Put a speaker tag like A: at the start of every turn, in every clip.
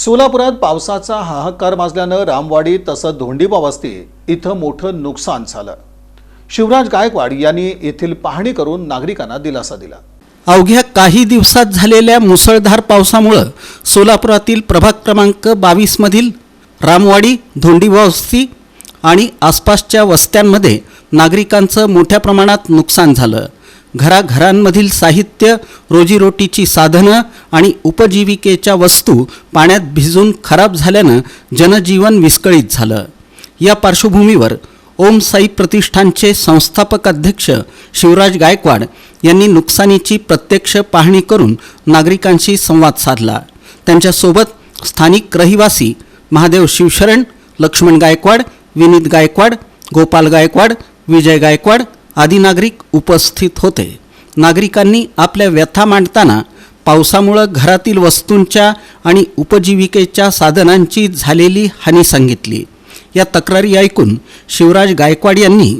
A: सोलापुरात पावसाचा हाहाकार माजल्यानं रामवाडी तसंच धोंडीबा वस्ती इथं मोठं नुकसान झालं. शिवराज गायकवाड यांनी येथील पाहणी करून नागरिकांना दिलासा दिला.
B: अवघ्या काही दिवसात झालेल्या मुसळधार पावसामुळं सोलापुरातील प्रभाग क्रमांक बावीसमधील रामवाडी धोंडीबा वस्ती आणि आसपासच्या वस्त्यांमध्ये नागरिकांचं मोठ्या प्रमाणात नुकसान झालं. घराघरांमधील साहित्य रोजीरोटीची साधनं आणि उपजीविकेच्या वस्तू पाण्यात भिजून खराब झाल्यानं जनजीवन विस्कळीत झालं. या पार्श्वभूमीवर ओम साई प्रतिष्ठानचे संस्थापक अध्यक्ष शिवराज गायकवाड यांनी नुकसानीची प्रत्यक्ष पाहणी करून नागरिकांशी संवाद साधला. त्यांच्यासोबत स्थानिक रहिवासी महादेव शिवशरण लक्ष्मण गायकवाड विनीत गायकवाड गोपाल गायकवाड विजय गायकवाड आदी नागरिक उपस्थित होते. नागरिकांनी आपल्या व्यथा मांडताना पावसामुळं घरातील वस्तूंच्या आणि उपजीविकेच्या साधनांची झालेली हानी सांगितली. या तक्रारी ऐकून शिवराज गायकवाड यांनी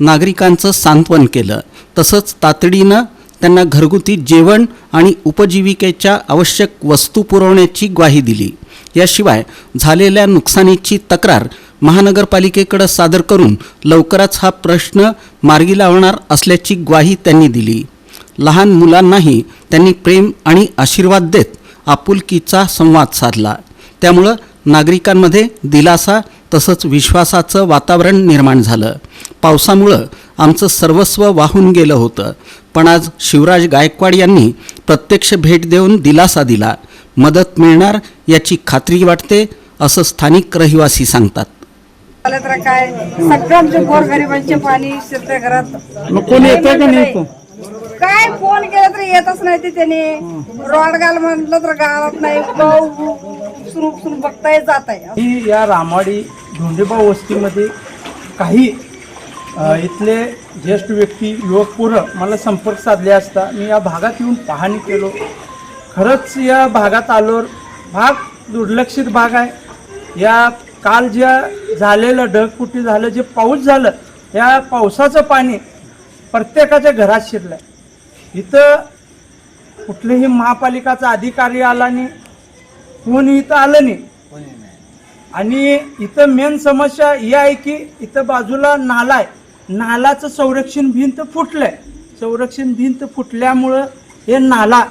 B: नागरिकांचं सांत्वन केलं. तसंच तातडीनं त्यांना घरगुती जेवण आणि उपजीविकेच्या आवश्यक वस्तू पुरवण्याची ग्वाही दिली. याशिवाय झालेल्या नुकसानीची तक्रार महानगरपालिकेकडे सादर करून लवकरच हा प्रश्न मार्गी लावणार असल्याची ग्वाही त्यांनी दिली. लहान मुलांनाही त्यांनी प्रेम आणि आशीर्वाद देत आपुलकीचा संवाद साधला. त्यामुळं नागरिकांमध्ये दिलासा तसंच विश्वासाचं वातावरण निर्माण झालं. पावसामुळं आमचं सर्वस्व वाहून गेलं होतं. पण आज शिवराज गायकवाड यांनी प्रत्यक्ष भेट देऊन दिलासा दिला. मदत मिळणार याची खात्री वाटते असं स्थानिक रहिवासी सांगतात.
C: आलं तर काय? सगळं आमचे गोरगरिबांचे पाणी शिरते घरात.
D: मग कोणी येतंय का नाही येतं?
C: काय फोन केला तर येतच नाही ते त्याने. रॉड घाल म्हटलं तर गावात नाही. सुरू सुरू बघताय जात आहे
D: ही या रामाडी धोंडेबा वस्तीमध्ये काही इथले ज्येष्ठ व्यक्ती युवक पोरं मला संपर्क साधले असता मी या भागात येऊन पाहणी केलो. खरंच या भागात आलो भाग दुर्लक्षित भाग आहे. या काल ज्या झालेलं ढगफुटी झालं जे पाऊस झालं या पावसाचं पाणी प्रत्येकाच्या घरात शिरलं इथं कुठलेही महापालिकाचा अधिकारी आला नाही कोणी इथं आलं नाही. आणि इथं मेन समस्या ही आहे की इथं बाजूला नाला आहे. नालाचं संरक्षण भिंत फुटलंय. संरक्षण भिंत फुटल्यामुळं हे नाला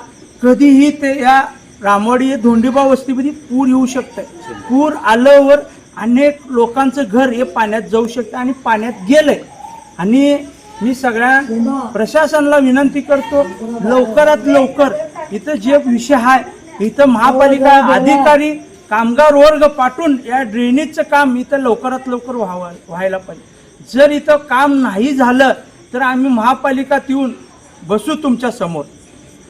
D: कधीही ते या रामवाडी धोंडीबा वस्तीमध्ये पूर येऊ शकतं पूर आल्यावर अनेक लोकांचं घर हे पाण्यात जाऊ शकतं आणि पाण्यात गेलंय. आणि मी सगळ्या प्रशासनाला विनंती करतो लवकरात लवकर इथं जे विषय आहे इथं महापालिका अधिकारी कामगार वर्ग पाठवून या ड्रेनेजचं काम इथं लवकरात लवकर व्हावं व्हायला पाहिजे. जर इथं काम नाही झालं तर आम्ही महापालिकात येऊन बसू तुमच्यासमोर.